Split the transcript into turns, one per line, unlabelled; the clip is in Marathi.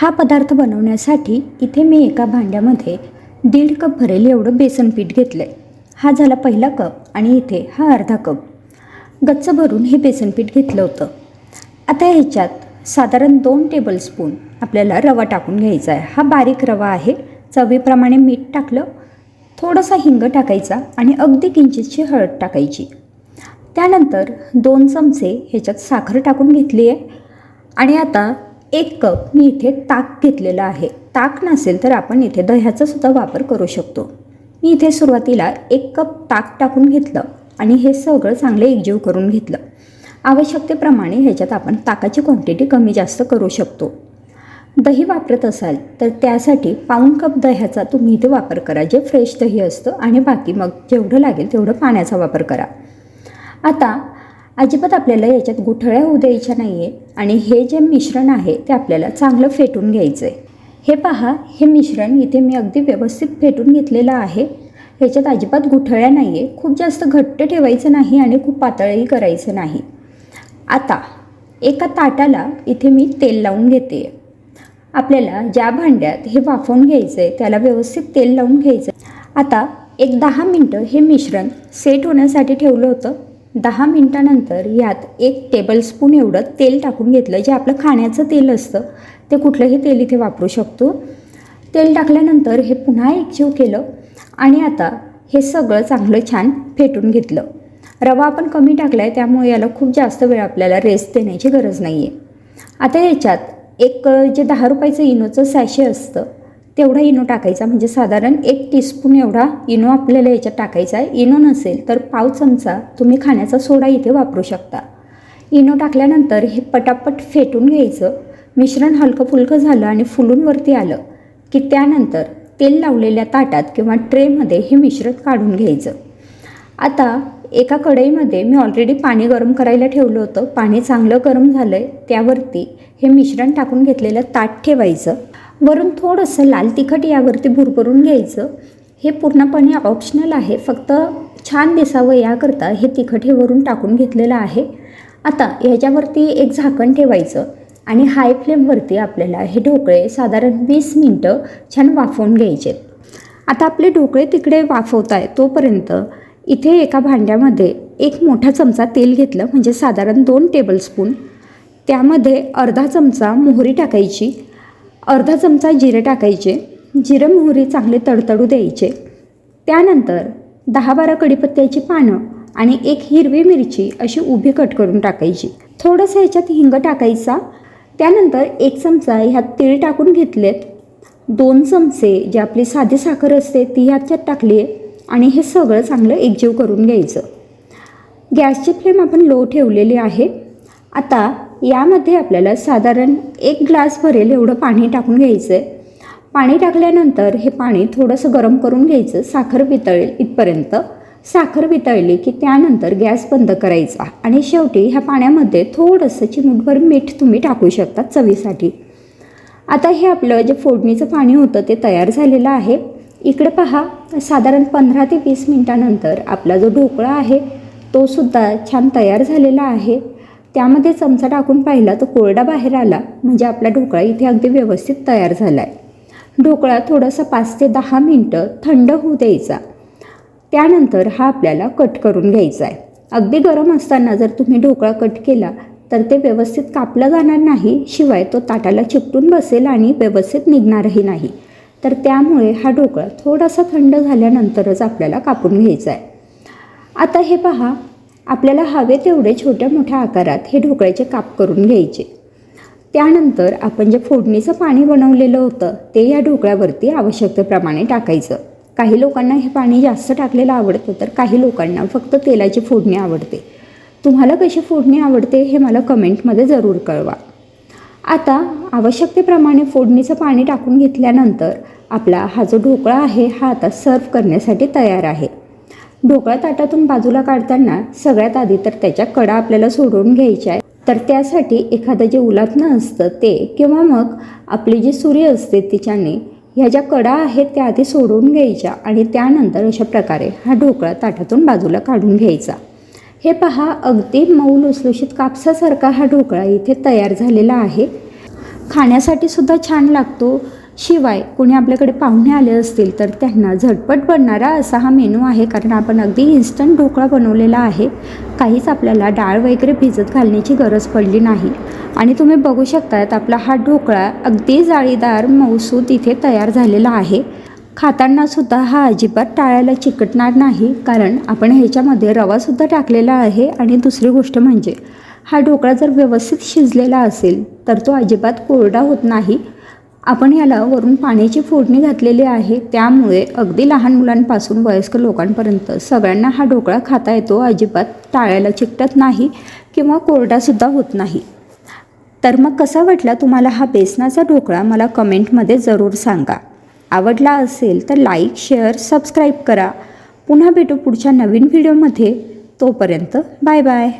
हा पदार्थ बनवण्यासाठी इथे मी एका भांड्यामध्ये दीड कप भरेल एवढं बेसन पीठ घेतलं आहे हा झाला पहिला कप आणि इथे हा अर्धा कप. गच्च भरून हे बेसन पीठ घेतलं होतं. आता ह्याच्यात साधारण दोन टेबलस्पून आपल्याला रवा टाकून घ्यायचा आहे. हा बारीक रवा आहे. चवीप्रमाणे मीठ टाकलं थोडासा हिंग टाकायचा आणि अगदी किंचितची हळद टाकायची. त्यानंतर दोन चमचे ह्याच्यात साखर टाकून घेतली आहे. आणि आता एक कप मी इथे ताक घेतलेलं आहे. ताक नसेल तर आपण इथे दह्याचा सुद्धा वापर करू शकतो. मी इथे सुरुवातीला एक कप ताक टाकून घेतलं आणि हे सगळं चांगलं एकजीव करून घेतलं. आवश्यकतेप्रमाणे ह्याच्यात आपण ताकाची क्वांटिटी कमी जास्त करू शकतो. दही वापरत असाल तर त्यासाठी पाऊण कप दह्याचा तुम्ही इथे वापर करा. जे फ्रेश दही असतं आणि बाकी मग जेवढं लागेल तेवढं पाण्याचा वापर करा. आता अजिबात आपल्याला याच्यात गुठळ्या होऊ द्यायच्या नाही आहे आणि हे जे मिश्रण आहे ते आपल्याला चांगलं फेटून घ्यायचं आहे हे पहा हे मिश्रण इथे मी अगदी व्यवस्थित फेटून घेतलेलं आहे. ह्याच्यात अजिबात गुठळ्या नाही आहे खूप जास्त घट्ट ठेवायचं नाही आणि खूप पातळही करायचं नाही. आता एका ताटाला इथे मी तेल लावून घेते आपल्याला ज्या भांड्यात हे वाफवून घ्यायचं आहे त्याला व्यवस्थित तेल लावून घ्यायचं आता एक दहा मिनटं हे मिश्रण सेट होण्यासाठी ठेवलं होतं. दहा मिनटानंतर यात एक टेबलस्पून एवढं तेल टाकून घेतलं जे आपलं खाण्याचं तेल असतं. ते कुठलंही तेल इथे वापरू शकतो. तेल टाकल्यानंतर हे पुन्हा एकजीव केलं आणि आता हे सगळं चांगलं छान फेटून घेतलं. रवा आपण कमी टाकला आहे त्यामुळे याला खूप जास्त वेळ आपल्याला रेस्ट देण्याची गरज नाही आहे आता याच्यात एक जे दहा रुपयाचं इनोचं सॅशे असतं तेवढा इनो टाकायचा म्हणजे साधारण एक टीस्पून एवढा इनो आपल्याला याच्यात टाकायचा आहे. इनो नसेल तर पाव चमचा तुम्ही खाण्याचा सोडा इथे वापरू शकता. इनो टाकल्यानंतर हे पटापट फेटून घ्यायचं. मिश्रण हलकं फुलकं झालं आणि फुलून वरती आलं की त्यानंतर तेल लावलेल्या ताटात किंवा ट्रेमध्ये हे मिश्रण काढून घ्यायचं. आता एका कढईमध्ये मी ऑलरेडी पाणी गरम करायला ठेवलं होतं. पाणी चांगलं गरम झालं आहे त्यावरती हे मिश्रण टाकून घेतलेलं ताट ठेवायचं. वरून थोडंसं लाल तिखट यावरती भुरभरून घ्यायचं. हे पूर्णपणे ऑप्शनल आहे. फक्त छान दिसावं याकरता हे तिखट हे वरून टाकून घेतलेलं आहे. आता ह्याच्यावरती एक झाकण ठेवायचं आणि हाय फ्लेमवरती आपल्याला हे ढोकळे साधारण वीस मिनटं छान वाफवून घ्यायचे. आता आपले ढोकळे तिकडे वाफवत आहे तोपर्यंत इथे एका भांड्यामध्ये एक मोठा चमचा तेल घेतलं म्हणजे साधारण दोन टेबलस्पून त्यामध्ये अर्धा चमचा मोहरी टाकायची. अर्धा चमचा जिरे टाकायचे. जिरं मोहरी चांगले तडतडू द्यायचे. त्यानंतर दहा बारा कडीपत्त्याची पानं आणि एक हिरवी मिरची अशी उभी कट करून टाकायची. थोडंसं ह्याच्यात हिंग टाकायचा. त्यानंतर एक चमचा ह्यात तीळ टाकून घेतलेत. दोन चमचे जे आपली साधी साखर असते ती ह्याच्यात टाकली आहे आणि हे सगळं चांगलं एकजीव करून घ्यायचं. गॅसची फ्लेम आपण लो ठेवलेली आहे. आता यामध्ये आपल्याला साधारण एक ग्लास भरेल एवढं पाणी टाकून घ्यायचं आहे पाणी टाकल्यानंतर हे पाणी थोडंसं गरम करून घ्यायचं साखर वितळेल इथपर्यंत. साखर वितळली की त्यानंतर गॅस बंद करायचा आणि शेवटी ह्या पाण्यामध्ये थोडंसं चिमूटभर मीठ तुम्ही टाकू शकता चवीसाठी. आता हे आपलं जे फोडणीचं पाणी होतं ते तयार झालेलं आहे. इकडे पहा साधारण पंधरा ते वीस मिनटानंतर आपला जो ढोकळा आहे तो सुद्धा छान तयार झालेला आहे. त्यामध्ये चमचा टाकून पाहिला तो कोरडा बाहेर आला म्हणजे आपला ढोकळा इथे अगदी व्यवस्थित तयार झाला आहे ढोकळा थोडासा पाच ते दहा मिनटं थंड होऊ द्यायचा. त्यानंतर हा आपल्याला कट करून घ्यायचा आहे अगदी गरम असताना जर तुम्ही ढोकळा कट केला तर ते व्यवस्थित कापला जाणार नाही शिवाय तो ताटाला चिपटून बसेल आणि व्यवस्थित निघणारही नाही. तर त्यामुळे हा ढोकळा थोडासा थंड झाल्यानंतरच आपल्याला कापून घ्यायचा आहे आता हे पहा आपल्याला हवे तेवढे छोट्या मोठ्या आकारात हे ढोकळ्याचे काप करून घ्यायचे. त्यानंतर आपण जे फोडणीचं पाणी बनवलेलं होतं ते या ढोकळ्यावरती आवश्यकतेप्रमाणे टाकायचं. काही लोकांना हे पाणी जास्त टाकलेलं आवडतं तर काही लोकांना फक्त तेलाची फोडणी आवडते. तुम्हाला कशी फोडणी आवडते हे मला कमेंटमध्ये जरूर कळवा. आता आवश्यकतेप्रमाणे फोडणीचं पाणी टाकून घेतल्यानंतर आपला हा जो ढोकळा आहे हा आता सर्व करण्यासाठी तयार आहे. ढोकळा ताटातून बाजूला काढताना सगळ्यात आधी तर त्याच्या कडा आपल्याला सोडून घ्यायच्या आहे तर त्यासाठी एखादं जे उलातनं असतं ते किंवा मग आपली जी सुरी असते तिच्याने ह्या ज्या कडा आहेत त्या आधी सोडून घ्यायच्या आणि त्यानंतर अशा प्रकारे हा ढोकळा ताटातून बाजूला काढून घ्यायचा. हे पहा अगदी मऊ लुसलुशीत कापसासारखा हा ढोकळा इथे तयार झालेला आहे. खाण्यासाठी सुद्धा छान लागतो. शिवाय कोणी आपल्याकडे पाहुणे आले असतील तर त्यांना झटपट बनणारा असा हा मेनू आहे. कारण आपण अगदी इन्स्टंट ढोकळा बनवलेला आहे. काहीच आपल्याला डाळ वगैरे भिजत घालण्याची गरज पडली नाही. आणि तुम्ही बघू शकतात आपला हा ढोकळा अगदी जाळीदार मौसूद इथे तयार झालेला आहे. खातानासुद्धा हा अजिबात टाळायला चिकटणार नाही. कारण आपण ह्याच्यामध्ये रवासुद्धा टाकलेला आहे. आणि दुसरी गोष्ट म्हणजे हा ढोकळा जर व्यवस्थित शिजलेला असेल तर तो अजिबात कोरडा होत नाही. आपण याला वरून पाण्याची फोडणी घातलेली आहे. त्यामुळे अगदी लहान मुलांपासून वयस्क लोकांपर्यंत सगळ्यांना हा ढोकळा खाता येतो. अजिबात टाळायला चिकटत नाही किंवा कोरडासुद्धा होत नाही. तर मग कसा वाटला तुम्हाला हा बेसनाचा ढोकळा? मला कमेंटमध्ये जरूर सांगा. आवडला असेल तर लाईक शेअर सबस्क्राईब करा. पुन्हा भेटू पुढच्या नवीन व्हिडिओमध्ये. तोपर्यंत बाय बाय.